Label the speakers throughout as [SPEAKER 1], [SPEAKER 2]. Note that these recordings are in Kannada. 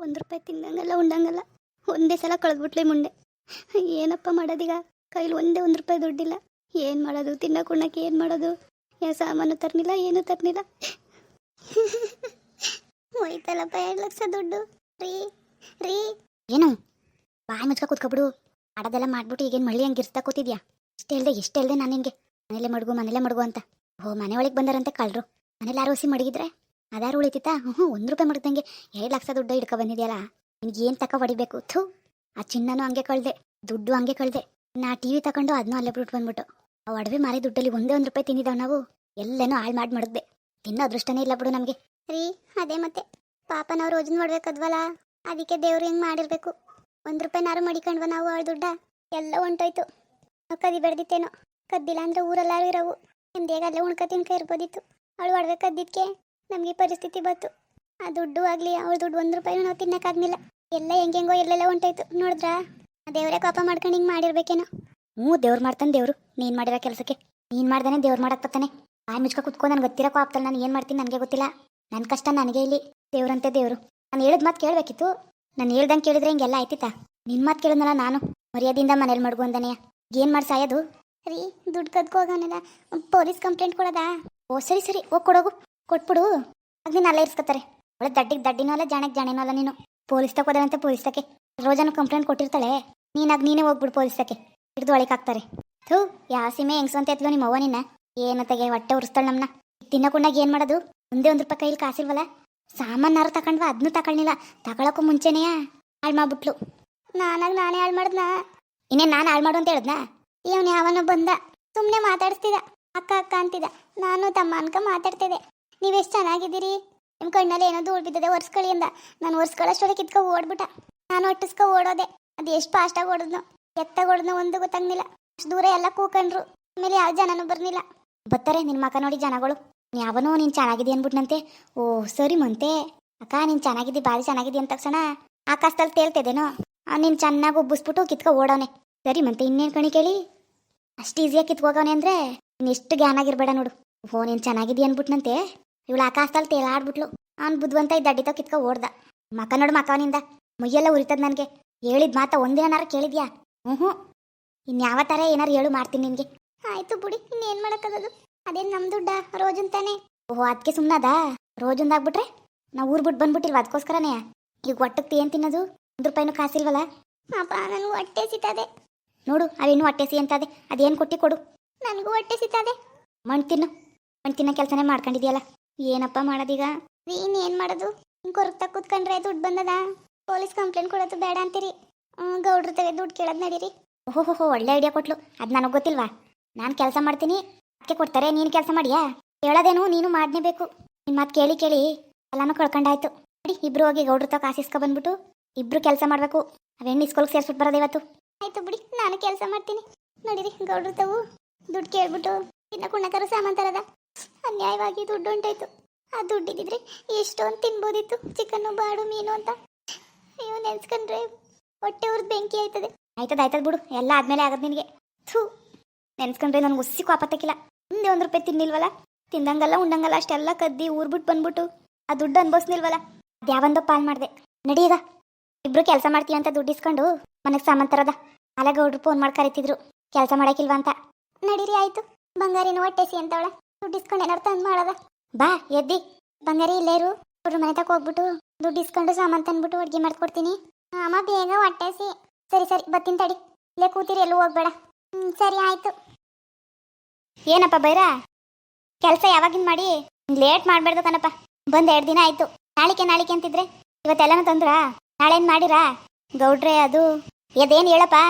[SPEAKER 1] ಒಂದು ರೂಪಾಯಿ ತಿನ್ನಂಗಲ್ಲ ಉಂಡಂಗಲ್ಲ ಒಂದೇ ಸಲ ಕಳೆದ್ಬಿಟ್ಲೆ ಮುಂಡೆ ಏನಪ್ಪ ಮಾಡೋದೀಗ? ಕೈಲಿ ಒಂದೇ ಒಂದು ರೂಪಾಯಿ ದುಡ್ಡಿಲ್ಲ. ಏನು ಮಾಡೋದು? ತಿನ್ನಕ್ಕೆ ಉಣ್ಣಕ್ಕೆ ಏನು ಮಾಡೋದು? ಯಾವ ಸಾಮಾನು ತರ್ನಿಲ್ಲ, ಏನೂ ತರ್ನಿಲ್ಲ. ಹೋಯ್ತಲ್ಲಪ್ಪ, ಎರಡು ಲಕ್ಷ ದುಡ್ಡು. ರೀ ರೀ. ಏನು? ಬಾಯಿ ಮುಚ್ಕ ಕೂತ್ಕೊಬಿಡು. ಮಾಡೋದೆಲ್ಲ ಮಾಡ್ಬಿಟ್ಟು ಈಗೇನು ಮಳ್ಳಿ ಹಂಗೆ ಇರ್ತಾ ಕೂತಿದ್ಯಾ? ಇಷ್ಟ ಹೇಳ್ದೆ ಎಷ್ಟು ಹೇಳ್ದೆ ನಾನು ಹಿಂಗೆ ಮನೇಲೆ ಮಡ್ಗು ಮನೇಲೆ ಮಡ್ಗು ಅಂತ. ಓ, ಮನೆ ಒಳಗೆ ಬಂದಾರಂತೆ ಕಳ್ರು. ಮನೇಲಿ ಆರೋಸಿ ಮಡಗಿದ್ರೆ? ಅದಾರು ಉಳಿತಿತ್ತಾ? ಹ್ಞೂ ಒಂದು ರೂಪಾಯಿ ಮಾಡ್ದಂಗೆ ಎರಡು ಲಕ್ಷ ದುಡ್ಡು ಹಿಡ್ಕೊ ಬಂದಿದೆಯಲ್ಲ. ನಿನಗೆ ಏನು ತಕ ಹೊಡಿಬೇಕು? ಥೂ, ಆ ಚಿನ್ನನೂ ಹಂಗೆ ಕಳ್ದೆ, ದುಡ್ಡು ಹಂಗೆ ಕಳ್ದೆ. ನಾ ಟಿ ವಿ ತಗೊಂಡು ಅದನ್ನೂ ಅಲ್ಲೇ ಬಿಟ್ಟು ಬಂದ್ಬಿಟ್ಟು. ಆ ಒಡವೆ ಮಾರಿ ದುಡ್ಡಲ್ಲಿ ಒಂದೇ ಒಂದು ರೂಪಾಯಿ ತಿಂದಿದ್ದಾವೆ ನಾವು. ಎಲ್ಲನೂ ಹಾಳು ಮಾಡಿ ಮಡಗ್ದೆ. ತಿನ್ನೋ ಅದೃಷ್ಟನೇ ಇಲ್ಲ ಬಿಡು ನಮಗೆ. ರೀ, ಅದೇ ಮತ್ತೆ. ಪಾಪ ನಾವು ರೋಜನ್ ಮಾಡ್ಬೇಕದ್ವಲ್ಲ ಅದಕ್ಕೆ ದೇವ್ರು ಹೆಂಗೆ ಮಾಡಿರಬೇಕು. ಒಂದು ರೂಪಾಯಿನಾರು ಮಡಿಕೊಂಡ್ವ ನಾವು ಅವಳ ದುಡ್ಡ. ಎಲ್ಲ ಹೊಂಟೋಯ್ತು. ಕದಿ ಬೆಳೆದಿತ್ತೇನೋ. ಕದ್ದಿಲ್ಲ ಅಂದ್ರೆ ಊರಲ್ಲಾರು ಇರವು. ನಿಮ್ದೇಗ ಅಲ್ಲೇ ಉಣ್ಕ ತಿನ್ಕ ಇರ್ಬೋದಿತ್ತು. ಅವಳು ಒಡವೆ ಕದ್ದಿದ್ಕೆ? ನಮಗೆ ಪರಿಸ್ಥಿತಿ ಬಂತು. ಆ ದುಡ್ಡು ಆಗಲಿ ಅವ್ರ ದುಡ್ಡು ಒಂದು ರೂಪಾಯಿನೂ ನಾವು ತಿನ್ನೋಕ್ಕಾಗಲಿಲ್ಲ. ಎಲ್ಲ ಹೆಂಗೆಂಗೋ ಎಲ್ಲೆಲ್ಲ ಹೊಂಟೋಯ್ತು. ನೋಡಿದ್ರಾ? ಆ ದೇವರೇ ಕೋಪ ಮಾಡ್ಕೊಂಡು ಹಿಂಗೆ ಮಾಡಿರ್ಬೇಕೇನೋ. ಹ್ಞೂ ದೇವ್ರು ಮಾಡ್ತಾನೆ ದೇವರು. ನೀನು ಮಾಡಿರೋ ಕೆಲಸಕ್ಕೆ. ನೀನು ಮಾಡ್ದಾನೆ ದೇವ್ರು ಮಾಡಕ್ಕೆ ಬರ್ತಾನೆ ಬಾಯಿ ಮುಚ್ಕೊ ಕುತ್ಕೊಂಡು ನನಗೆ ಗೊತ್ತಿರೋ ಕೋಪ್ತಲ್ಲ ನಾನು ಏನು ಮಾಡ್ತೀನಿ ನನಗೆ ಗೊತ್ತಿಲ್ಲ. ನನ್ನ ಕಷ್ಟ ನನಗೆ ಇಲ್ಲಿ. ದೇವ್ರಂತೆ ದೇವರು. ನಾನು ಹೇಳಿದ ಮಾತು ಕೇಳಬೇಕಿತ್ತು. ನಾನು ಹೇಳ್ದಂಗೆ ಕೇಳಿದ್ರೆ ಹಿಂಗೆಲ್ಲ ಆಯ್ತಿತ್ತಾ? ನಿನ್ನ ಮಾತು ಕೇಳಿದ್ನಲ್ಲ ನಾನು. ಮರ್ಯಾದಿಂದ ಮನೇಲಿ ಮಡ್ಗು ಅಂದಾನೆ ಏನು ಮಾಡಿ ಸಾಯೋದು? ರೀ ದುಡ್ಡು ಕದ್ಕೋಗನಲ್ಲ ಪೊಲೀಸ್ ಕಂಪ್ಲೇಂಟ್ ಕೊಡೋದಾ? ಓ ಸರಿ ಸರಿ. ಹೋಗಿ ಕೊಡೋಗು. ಕೊಟ್ಬಿಡು. ಆಗ ನೀನು ಅಲ್ಲೇ ಇರ್ಸ್ಕೊತಾರೆ. ಒಳ್ಳೆ ದಡ್ಡಿಗೆ ದಡ್ಡಿನೂ ಅಲ್ಲ ಜಾಣಕ್ಕೆ ಜಾಣೇನೂ ಅಲ್ಲ ನೀನು. ಪೊಲೀಸ್ ಹೋದಂತೆ ಪೊಲೀಸ್ ತಕ್ಕೆ. ರೋಜಾನು ಕಂಪ್ಲೇಂಟ್ ಕೊಟ್ಟಿರ್ತಾಳೆ. ನೀನಾಗ ನೀನೇ ಹೋಗ್ಬಿಡು ಪೊಲೀಸ್ ತಕ್ಕೆ. ಹಿಡಿದು ಒಳಗೆ ಹಾಕ್ತಾರೆ. ಥೂ ಯಾವ ಸೀಮೆ ಹೆಂಗ್ಸು ಅಂತ ಎತ್ಲೋ ನಿಮ್ಮ ಅವ್ವ ನಿನ್ನ ಏನತ್ತಾಗೆ ಹೊಟ್ಟೆ ಉರಿಸ್ತಾಳೆ ನಮ್ಮನ್ನ ತಿನ್ನಕೊಂಡಾಗ ಏನು ಮಾಡೋದು? ಒಂದೇ ಒಂದು ರೂಪಾಯಿ ಕೈಲಿ ಕಾಸಿಲ್ವಲ್ಲ ಸಾಮಾನಾರು ತಕೊಂಡ್ವ ಅದನ್ನೂ ತಗೊಳ್ಳಿಲ್ಲ ತಗೊಳಕ್ಕೂ ಮುಂಚೆನೆಯ? ಹಾಳು ಮಾಡ್ಬಿಟ್ಲು. ನಾನಾಗ ನಾನೇ ಹಾಳು ಮಾಡ್ದನ? ಇನ್ನೇನು ನಾನು ಹಾಳು ಮಾಡು ಅಂತ ಹೇಳ್ದನ? ಇವನು ಯಾವನೋ ಬಂದ. ಸುಮ್ಮನೆ ಮಾತಾಡಿಸ್ತಿದ್ದ ಅಕ್ಕ ಅಕ್ಕ ಅಂತಿದ್ದ ನಾನು ತಮ್ಮ ಅನ್ಕ ಮಾತಾಡ್ತಿದ್ದೆ. ನೀವೆಷ್ಟು ಚೆನ್ನಾಗಿದ್ದೀರಿ? ನಿಮ್ಮ ಕಣ್ಣಲ್ಲಿ ಏನೋ ಧೂಳು ಬಿದ್ದದೆ ಅಂದ. ನಾನು ಒರೆಸ್ಕೊಳ್ಳೋಷ್ಟೊಳಗೆ ಕಿತ್ಕೊ ಓಡ್ಬಿಟ್ಟ. ನಾನು ಒಟ್ಟಿಸ್ಕೊ ಓಡೋದೆ. ಅದು ಎಷ್ಟು ಫಾಸ್ಟಾಗಿ ಓಡಿದ್ನು. ಎತ್ತಾಗ ಓಡಿದ್ನೋ ಒಂದು ಗೊತ್ತಾಗ್ನಿಲ್ಲ. ಅಷ್ಟು ದೂರ ಎಲ್ಲ ಕೂಕಂಡ್ರು. ಆಮೇಲೆ ಯಾವ ಜನನೂ ಬರ್ನಿಲ್ಲ. ಬರ್ತಾರೆ ನಿನ್ನ ಮಕ ನೋಡಿ ಜನಗಳು. ಯಾವನೋ ನೀನು ಚೆನ್ನಾಗಿದೆ ಅಂದ್ಬಿಟ್ನಂತೆ. ಓ, ಸರಿ ಮಂತೆ. ಅಕ್ಕ, ನೀನು ಚೆನ್ನಾಗಿದ್ದಿ ಭಾರಿ ಚೆನ್ನಾಗಿದೆ ಅಂತ ತಕ್ಷಣ ಆಕಾಶದಲ್ಲಿ ತೇಲ್ತಿದ್ದೇನೋ ನೀನು ಚೆನ್ನಾಗಿ ಉಬ್ಬಿಸ್ಬಿಟ್ಟು ಕಿತ್ಕೊ ಓಡೋನೆ. ಸರಿ ಮಂತೆ, ಇನ್ನೇನು ಕಣಿ ಕೇಳಿ? ಅಷ್ಟು ಈಸಿಯಾಗಿ ಕಿತ್ಕೋಗವನೆ ಅಂದರೆ ನೀನು ಎಷ್ಟು ಆಗಿರ್ಬೇಡ ನೋಡು. ಓ, ನೀನು ಚೆನ್ನಾಗಿದ್ದಿ ಅನ್ಬಿಟ್ನಂತೆ ಇವಳು ಆಕಾಶದಲ್ಲಿ ತೇಲಾಡ್ಬಿಟ್ಲು. ಅವ್ನು ಬುದ್ಧವಂತ ಇದ್ದ ಅಡ್ಡಿತ ಕಿತ್ಕೊ ಓಡ್ದ. ಮಕ ನೋಡು ಮಕವನಿಂದ ಮುಯ್ಯೆಲ್ಲ ಉರಿತದ ನನಗೆ. ಹೇಳಿದ ಮಾತ ಒಂದಿನಾರ ಕೇಳಿದ್ಯಾ? ಹ್ಞೂ ಹ್ಞೂ ಇನ್ಯಾವ ಥರ ಏನಾರು ಹೇಳು ಮಾಡ್ತೀನಿ ನಿನಗೆ. ಆಯ್ತು ಬಿಡಿ ಇನ್ನೇನು ಮಾಡೋಕ್ಕಾಗದು? ಅದೇನು ನಮ್ಮ ದುಡ್ಡ ರೋಜನ್ ತಾನೆ ಓಹೋ ಅದಕ್ಕೆ ಸುಮ್ಮನದ ರೋಜಂದಾಗ್ಬಿಟ್ರೆ? ನಾವು ಊರು ಬಿಟ್ಟು ಬಂದ್ಬಿಟ್ಟಿಲ್ವ ಅದಕ್ಕೋಸ್ಕರನೇ ಈಗ ಒಟ್ಟಕ್ಕೆ ಏನು ತಿನ್ನೋದು? ಒಂದು ರೂಪಾಯಿನೂ ಕಾಸಿಲ್ವಲ್ಲ? ಅಪ್ಪ ನನಗೂ ಹೊಟ್ಟೆ ಸಿತಾದೆ. ನೋಡು ಅವೇನು ಹೊಟ್ಟೆ ಸಿ ಅಂತದೆ ಅದೇನು ಕೊಟ್ಟಿ ಕೊಡು. ನನಗೂ ಹೊಟ್ಟೆ ಸಿತಾದೆ. ಮಣ್ಣು ತಿನ್ನು. ಮಣ್ಣು ತಿನ್ನೋ ಕೆಲಸನೇ ಮಾಡ್ಕೊಂಡಿದ್ಯಲ್ಲ? ಏನಪ್ಪ ಮಾಡೋದೀಗ? ನೀನು ಏನು ಮಾಡೋದು? ಕೊರಗ್ತಾ ಕೂತ್ಕೊಂಡ್ರೆ ದುಡ್ಡು ಬಂದದ? ಪೊಲೀಸ್ ಕಂಪ್ಲೇಂಟ್ ಕೊಡೋದು ಬೇಡ ಅಂತೀರಿ. ಗೌಡ್ರ ತಗೋ ದುಡ್ಡು ಕೇಳೋದು ನಡೀರಿ. ಓಹೋ ಒಳ್ಳೆ ಐಡಿಯಾ ಕೊಟ್ಲು. ಅದು ನನಗೆ ಗೊತ್ತಿಲ್ವಾ? ನಾನು ಕೆಲಸ ಮಾಡ್ತೀನಿ. ಅದಕ್ಕೆ ಕೊಡ್ತಾರೆ, ನೀನು ಕೆಲಸ ಮಾಡಿಯಾ? ಹೇಳೋದೇನು ನೀನು ಮಾಡಲೇಬೇಕು ನಿನ್ನ ಮಾತು ಕೇಳಿ ಕೇಳಿ ಎಲ್ಲಾನು ಕಳ್ಕೊಂಡಾಯ್ತು. ನೋಡಿ, ಇಬ್ರು ಹೋಗಿ ಗೌಡ್ರ ತಗ ಕಾಸಿಸ್ಕೊ ಬಂದ್ಬಿಟ್ಟು ಇಬ್ರು ಕೆಲಸ ಮಾಡಬೇಕು. ಅವೇನು ಇಸ್ಕೊಳಕ್ಕೆ ಸೇರ್ಸ್ಬಿಟ್ಟು ಬರೋದು ಇವತ್ತು? ಆಯ್ತು ಬಿಡಿ, ನಾನು ಕೆಲಸ ಮಾಡ್ತೀನಿ. ನೋಡಿರಿ, ಗೌಡ್ರ ತಾವು ದುಡ್ಡು ಕೇಳ್ಬಿಟ್ಟು, ಇನ್ನ ಕುಣ್ಣಕರು ಸಾಮಾನ್ ತರದ? ಅನ್ಯಾಯವಾಗಿ ದುಡ್ಡು ಉಂಟಾಯ್ತು. ಆ ದುಡ್ಡಿದ್ರೆ ಎಷ್ಟೊಂದು ತಿನ್ಬೋದಿತ್ತು, ಚಿಕನ್ನು, ಬಾಡು, ಮೀನು ಅಂತ. ನೀವು ನೆನ್ಸ್ಕೊಂಡ್ರೆ ಹೊಟ್ಟೆ ಊರ್ದು ಬೆಂಕಿ ಆಯ್ತದೆ. ಆಯ್ತದ ಆಯ್ತದ ಬಿಡು, ಎಲ್ಲ ಆದ್ಮೇಲೆ ಆಗದ್ ನಿನಗೆ. ಥೂ, ನೆನ್ಸ್ಕೊಂಡ್ರೆ ನನಗೆ ಉಸ್ಸಿ ಕೋಪತ್ತಕ್ಕಿಲ್ಲ ಮುಂದೆ ಒಂದು ರೂಪಾಯಿ ತಿನ್ನಿಲ್ವಲ್ಲ ತಿಂದಂಗಲ್ಲ, ಉಂಡಂಗಲ್ಲ, ಅಷ್ಟೆಲ್ಲ ಕದ್ದಿ ಊರ್ಬಿಟ್ಟು ಬಂದ್ಬಿಟ್ಟು ಆ ದುಡ್ಡು ಅನ್ಭವಿಸ್ನಿಲ್ವಲ್ಲ ಅದ್ಯಾವಂದೋ ಪಾಲ್ ಮಾಡಿದೆ. ನಡೀದ ಇಬ್ರು ಕೆಲಸ ಮಾಡ್ತೀವಿ ಅಂತ ದುಡ್ಡು ಇಸ್ಕೊಂಡು ಮನೆಗೆ ಸಾಮಂತರದ ಅಲಗ ಹುಡ್ರು ಗೌಡ್ರು ಫೋನ್ ಮಾಡಿ ಕರಿತಿದ್ರು. ಕೆಲಸ ಮಾಡಕ್ಕಿಲ್ವ ಅಂತ. ನಡೀರಿ, ಆಯ್ತು. ಬಂಗಾರಿನ ಹೊಟ್ಟೆಸಿ ಅಂತವಳ. ದುಡ್ಡು ಇಸ್ಕೊಂಡು ಏನಾರು ತಂದು ಮಾಡೋದ. ಬಾ, ಎದ್ದಿ. ಬಂಗಾರಿ ಇಲ್ಲೇರು ಅವ್ರ ಮನೆ ತಕ ಹೋಗ್ಬಿಟ್ಟು ದುಡ್ಡು ಇಸ್ಕೊಂಡು ಸಾಮಾನು ತಂದ್ಬಿಟ್ಟು ಅಡುಗೆ ಮಾಡ್ಕೊಡ್ತೀನಿ. ಅಮ್ಮ, ಬೇಗ ಹೊಟ್ಟೆಸಿ. ಸರಿ ಸರಿ ಬತ್ತಿನ ತಡಿ. ಇಲ್ಲೇ ಕೂತಿರಿ, ಎಲ್ಲೂ ಹೋಗ್ಬೇಡ. ಹ್ಞೂ ಸರಿ, ಆಯಿತು. ಏನಪ್ಪ ಬೈರ ಕೆಲಸ ಯಾವಾಗಿಂದ ಮಾಡಿ? ಲೇಟ್ ಮಾಡಬೇಡ್ದು ಕಣಪ್ಪ. ಬಂದು ಎರಡು ದಿನ ಆಯಿತು. ನಾಳಿಕೆ ನಾಳಿಕೆ ಅಂತಿದ್ರೆ ಇವತ್ತೆಲ್ಲನೂ ತಂದ್ರಾ? ನಾಳೆ ಏನು ಮಾಡಿರಾ? ಗೌಡ್ರೆ, ಅದು, ಎದೇನು ಹೇಳಪ್ಪ?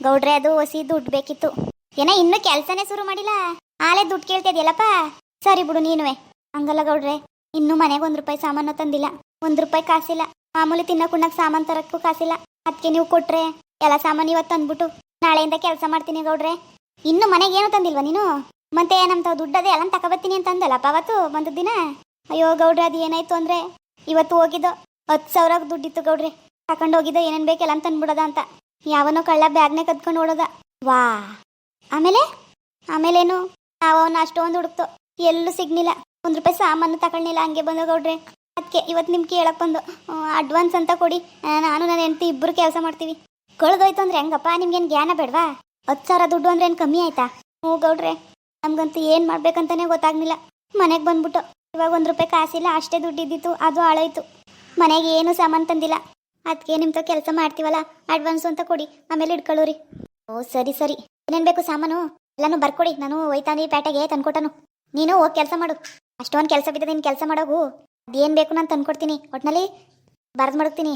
[SPEAKER 1] ಗೌಡ್ರೆ, ಅದು ಹೊಸಿ ದುಡ್ಡು ಬೇಕಿತ್ತು. ಏನ ಇನ್ನೂ ಕೆಲಸನೇ ಶುರು ಮಾಡಿಲ್ಲ. ಆಲೆ ದುಡ್ಡು ಕೇಳ್ತಿದ್ಯಲ್ಲಪ್ಪ? ಸರಿ ಬಿಡು ನೀನುವೆ. ಹಂಗಲ್ಲ ಗೌಡ್ರೆ, ಇನ್ನೂ ಮನೆಗೆ ಒಂದು ರೂಪಾಯಿ ಸಾಮಾನು ತಂದಿಲ್ಲ. ಒಂದು ರೂಪಾಯಿ ಕಾಸಿಲ್ಲ. ಮಾಮೂಲಿ ತಿನ್ನಕ್ಕೆ ಸಾಮಾನು ತರಕ್ಕೂ ಕಾಸಿಲ್ಲ. ಅದಕ್ಕೆ ನೀವು ಕೊಟ್ರೆ ಎಲ್ಲ ಸಾಮಾನು ಇವತ್ತು ತಂದ್ಬಿಟ್ಟು ನಾಳೆಯಿಂದ ಕೆಲಸ ಮಾಡ್ತೀನಿ ಗೌಡ್ರೆ. ಇನ್ನು ಮನೆಗೆ ಏನು ತಂದಿಲ್ವಾ ನೀನು? ಮತ್ತೆ ನಮ್ಮ ದುಡ್ಡು ಅದೇ ಎಲ್ಲ ತಗೊಬತ್ತೀನಿ ಅಂತ ಅಂದಲ್ಲಪ್ಪ ಅವತ್ತು, ಒಂದು ದಿನ? ಅಯ್ಯೋ ಗೌಡ್ರೆ, ಅದು ಏನಾಯ್ತು ಅಂದರೆ ಇವತ್ತು ಹೋಗಿದ್ದೋ ಹತ್ತು ಸಾವಿರ ದುಡ್ಡಿತ್ತು ಗೌಡ್ರೆ. ತಕೊಂಡು ಹೋಗಿದ್ದೋ ಏನೇನು ಬೇಕೆಲ್ಲ ತಂದ್ಬಿಡೋದ ಅಂತ. ಯಾವನೋ ಕಳ್ಳ ಬ್ಯಾಗ್ನೇ ಕದ್ಕೊಂಡು ಓಡೋದ. ವಾ ಆಮೇಲೆ? ಆಮೇಲೇನು? ನಾವು ಅವನ ಅಷ್ಟೊಂದು ಹುಡುಕ್ತು. ಎಲ್ಲೂ ಸಿಗ್ನಿಲ್ಲ. ಒಂದು ರೂಪಾಯಿ ಸಾಮಾನು ತಗೊಳ್ಳಿಲ್ಲ ಹಂಗೆ ಬಂದ ಗೌಡ್ರೆ. ಅದಕ್ಕೆ ಇವತ್ತು ನಿಮ್ಗೆ ಕೇಳಕ್ಕೆ ಬಂದು ಅಡ್ವಾನ್ಸ್ ಅಂತ ಕೊಡಿ. ನಾನು ನನ್ನ ಹೆಂಡತಿ ಇಬ್ಬರು ಕೆಲಸ ಮಾಡ್ತೀವಿ. ಕಳೆದೋಯ್ತು ಅಂದ್ರೆ ಹೆಂಗಪ್ಪ? ನಿಮ್ಗೇನು ಜ್ಞಾನ ಬೇಡವಾ? ಹತ್ತು ಸಾವಿರ ದುಡ್ಡು ಅಂದ್ರೆ ಏನು ಕಮ್ಮಿ ಆಯ್ತಾ? ಹ್ಞೂ ಗೌಡ್ರೆ. ನಮ್ಗಂತೂ ಏನು ಮಾಡ್ಬೇಕಂತಾನೆ ಗೊತ್ತಾಗ್ಲಿಲ್ಲ ಮನೆಗೆ ಬಂದ್ಬಿಟ್ಟು, ಇವಾಗ ಒಂದು ರೂಪಾಯಿ ಕಾಸಿಲ್ಲ, ಅಷ್ಟೇ ದುಡ್ಡಿದ್ದಿತ್ತು ಅದು ಹಾಳಾಯ್ತು. ಮನೆಗೆ ಏನು ಸಾಮಾನು ತಂದಿಲ್ಲ. ಅದಕ್ಕೆ ನಿಮ್ದು ಕೆಲಸ ಮಾಡ್ತೀವಲ್ಲ ಅಡ್ವಾನ್ಸ್ ಅಂತ ಕೊಡಿ. ಆಮೇಲೆ ಇಟ್ಕೊಳ್ಳೋರಿ. ಓ, ಸರಿ ಸರಿ. ಏನೇನು ಬೇಕು ಸಾಮಾನು? ಎಲ್ಲನೂ ಬರ್ಕೊಡಿ, ನಾನು ಒಯ್ತಾನಿ ಪೇಟೆಗೆ ತಂದ್ಕೊಟ್ಟನು. ನೀನು ಹೋಗಿ ಕೆಲಸ ಮಾಡು. ಅಷ್ಟೊಂದು ಕೆಲಸ ಬಿದ್ದದೆ ನೀನು ಕೆಲಸ ಮಾಡೋಗು. ಅದೇನು ಬೇಕು ನಾನು ತಂದ್ಕೊಡ್ತೀನಿ. ಒಟ್ನಲ್ಲಿ ಬರ್ದು ಮಾಡ್ತೀನಿ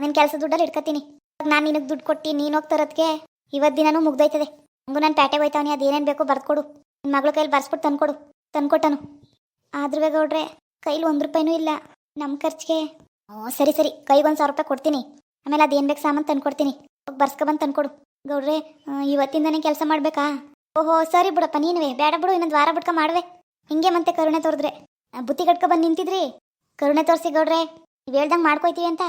[SPEAKER 1] ನಿನ್ನ ಕೆಲಸ ದುಡ್ಡಲ್ಲಿ ಇಟ್ಕೊತೀನಿ. ನಾನು ನಿನಗೆ ದುಡ್ಡು ಕೊಟ್ಟು ನೀನು ಹೋಗಿ ತರೋದಕ್ಕೆ ಇವತ್ತು ದಿನನೂ ಮುಗ್ದೋಯ್ತದೆ. ಹಂಗು ನಾನು ಪೇಟೆಗೆ ಹೋಯ್ತಾವನಿ ಅದೇನೇನು ಬೇಕು ಬರ್ದು ಕೊಡು. ನಿನ್ನ ಮಗಳ ಕೈಲಿ ಬರ್ಸ್ಬಿಟ್ಟು ತಂದ್ಕೊಡು. ತಂದ್ಕೊಟ್ಟನು. ಆದ್ರೂ ಗೌಡ್ರೆ ಕೈಲಿ ಒಂದು ರೂಪಾಯಿನೂ ಇಲ್ಲ. ನಮ್ಮ ಖರ್ಚಿಗೆ. ಹ್ಞೂ, ಸರಿ ಸರಿ. ಕೈಗೆ ಒಂದು ಸಾವಿರ ರೂಪಾಯಿ ಕೊಡ್ತೀನಿ. ಆಮೇಲೆ ಅದೇನು ಬೇಕು ಸಾಮಾನು ತಂದ್ಕೊಡ್ತೀನಿ. ಹೋಗಿ ಬರ್ಸ್ಕೊಬಂದು ತಂದ್ಕೊಡು. ಗೌಡ್ರೆ ಇವತ್ತಿಂದನೇ ಕೆಲಸ ಮಾಡಬೇಕಾ? ಓಹೋ, ಸರಿ ಬಿಡಪ್ಪ, ನೀನುವೆ. ಬೇಡ ಬಿಡು, ಇನ್ನೊಂದು ವಾರ ಬಿಟ್ಕ ಮಾಡುವೆ. ಹಿಂಗೆ ಮತ್ತೆ ಕರುಣೆ ತೋರಿದ್ರೆ. ಬುತ್ತಿ ಕಟ್ಕೊ ಬಂದು ನಿಂತಿದ್ರಿ. ಕರುಣೆ ತೋರಿಸಿ ಗೌಡ್ರೆ, ನೀವು ಹೇಳ್ದಂಗೆ ಮಾಡ್ಕೊಯ್ತೀವಿ ಅಂತ.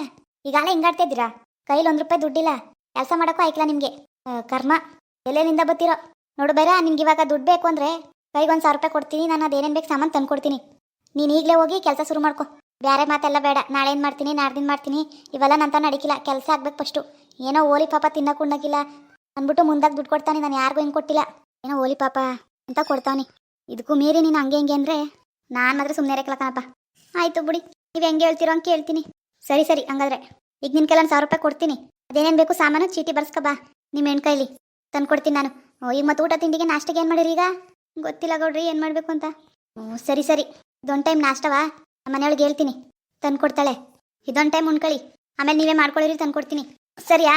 [SPEAKER 1] ಈಗಾಗಲೇ ಹಿಂಗಾಡ್ತಾ ಇದ್ದೀರಾ? ಕೈಲಿ ಒಂದು ರೂಪಾಯಿ ದುಡ್ಡಿಲ್ಲ. ಕೆಲಸ ಮಾಡೋಕ್ಕೂ ಆಯ್ಕಿಲ್ಲ ನಿಮಗೆ. ಕರ್ಮ. ಎಲ್ಲೇನಿಂದ ಬತ್ತಿರೋ? ನೋಡು ಬೇರ, ನಿಮ್ಗೆ ಇವಾಗ ದುಡ್ಡು ಬೇಕು ಅಂದರೆ ಕೈಗೆ ಒಂದು ಸಾವಿರ ರೂಪಾಯಿ ಕೊಡ್ತೀನಿ. ನಾನು ಅದೇನೇನು ಬೇಕು ಸಾಮಾನು ತಂದು ಕೊಡ್ತೀನಿ. ನೀನು ಈಗಲೇ ಹೋಗಿ ಕೆಲಸ ಶುರು ಮಾಡ್ಕೊ. ಬೇರೆ ಮಾತೆಲ್ಲ ಬೇಡ. ನಾಳೆ ಏನು ಮಾಡ್ತೀನಿ? ನಾಡ್ದಿನ ಮಾಡ್ತೀನಿ. ಇವೆಲ್ಲ ನಂತ ನಡಿಕಿಲ್ಲ. ಕೆಲಸ ಆಗ್ಬೇಕು ಫಸ್ಟು. ಏನೋ ಓಲಿ ಪಾಪ ಉಣ್ಣಕ್ಕಿಲ್ಲ ಅಂದ್ಬಿಟ್ಟು ಮುಂದಾಗಿ ದುಡ್ಡು ಕೊಡ್ತಾನೆ. ನಾನು ಯಾರಿಗೂ ಹಿಂಗೆ ಕೊಟ್ಟಿಲ್ಲ. ಏನೋ ಓಲಿ ಪಾಪ ಅಂತ ಕೊಡ್ತಾನೆ ಇದಕ್ಕೂ ಮೀರಿ ನೀನು ಹಂಗೆ ಹಿಂಗೆ ಅಂದರೆ ನಾನು ಮಾತ್ರ ಸುಮ್ಮನೆ ಇರಕ್ಲಕ್ಕನಪ್ಪ ಆಯಿತು ಬಿಡಿ, ನೀವು ಹೆಂಗೆ ಹೇಳ್ತೀರೋ ಅಂತ ಕೇಳ್ತೀನಿ. ಸರಿ ಸರಿ, ಹಂಗಾದ್ರೆ. ಈಗ ನಿನ್ನ ಕೆಲ ಸಾವಿರ ರೂಪಾಯಿ ಕೊಡ್ತೀನಿ. ಅದೇನೇನು ಬೇಕು ಸಾಮಾನು ಚೀಟಿ ಬರ್ಸ್ಕ ಬಾ ನಿಮ್ಮ ಹೆಣ್ಕೈಲಿ. ತಂದು ಕೊಡ್ತೀನಿ ನಾನು ಈಗ ಮತ್ತೆ ಊಟ ತಿಂಡಿಗೆ ನಾಷ್ಟಕ್ಕೆ ಏನು ಮಾಡಿರಿ ಈಗ? ಗೊತ್ತಿಲ್ಲ ಗೌಡ್ರಿ, ಏನು ಮಾಡಬೇಕು ಅಂತ. ಹ್ಞೂ ಸರಿ ಸರಿ. ಇದೊಂದು ಟೈಮ್ ನಾಷ್ಟವಾ? ನಮ್ಮ ಮನೆಯೊಳಗೆ ಹೇಳ್ತೀನಿ. ತಂದು ಕೊಡ್ತಾಳೆ ಇದೊಂದು ಟೈಮ್ ಉಣ್ಕೊಳ್ಳಿ ಆಮೇಲೆ ನೀವೇ ಮಾಡ್ಕೊಳ್ಳಿರಿ ತಂದು ಕೊಡ್ತೀನಿ ಸರಿಯಾ?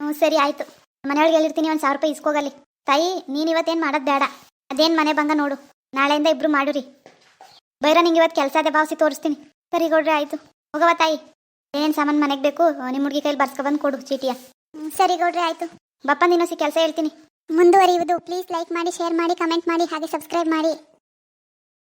[SPEAKER 1] ಹ್ಞೂ ಸರಿ, ಆಯಿತು. ಮನೆಯೊಳಗೆ ಹೇಳಿರ್ತೀನಿ ಒಂದು ಸಾವಿರ ರೂಪಾಯಿ ಇಸ್ಕೋಗಲ್ಲಿ. ತಾಯಿ, ನೀನು ಇವತ್ತೇನು ಮಾಡೋದು ಬೇಡ. ಅದೇನು ಮನೆ ಬಂಗ ನೋಡು. ನಾಳೆಯಿಂದ ಇಬ್ರು ಮಾಡುರಿ. ಬೈರ, ನಿಂಗೆ ಇವತ್ತು ಕೆಲಸ ಅದೇ ಭಾವಿಸಿ ತೋರಿಸ್ತೀನಿ. ಸರಿ ಕೊಡ್ರಿ ಆಯಿತು. ಹೋಗವ ತಾಯಿ. ಏನು ಸಾಮಾನು ಮನೆಗೆ ಬೇಕು ನಿಮ್ಮ ಹುಡುಗಿ ಕೈಲಿ ಬರ್ಸ್ಕೊಬಂದು ಕೊಡು ಚೀಟಿಯ. ಸರಿ ಕೊಡ್ರಿ ಆಯಿತು. ಬಪ್ಪ ನೀನು ಕೆಲಸ ಹೇಳ್ತೀನಿ. ಮುಂದುವರಿಯುವುದು. ಪ್ಲೀಸ್ ಲೈಕ್ ಮಾಡಿ, ಶೇರ್ ಮಾಡಿ, ಕಮೆಂಟ್ ಮಾಡಿ, ಹಾಗೆ ಸಬ್ಸ್ಕ್ರೈಬ್ ಮಾಡಿ.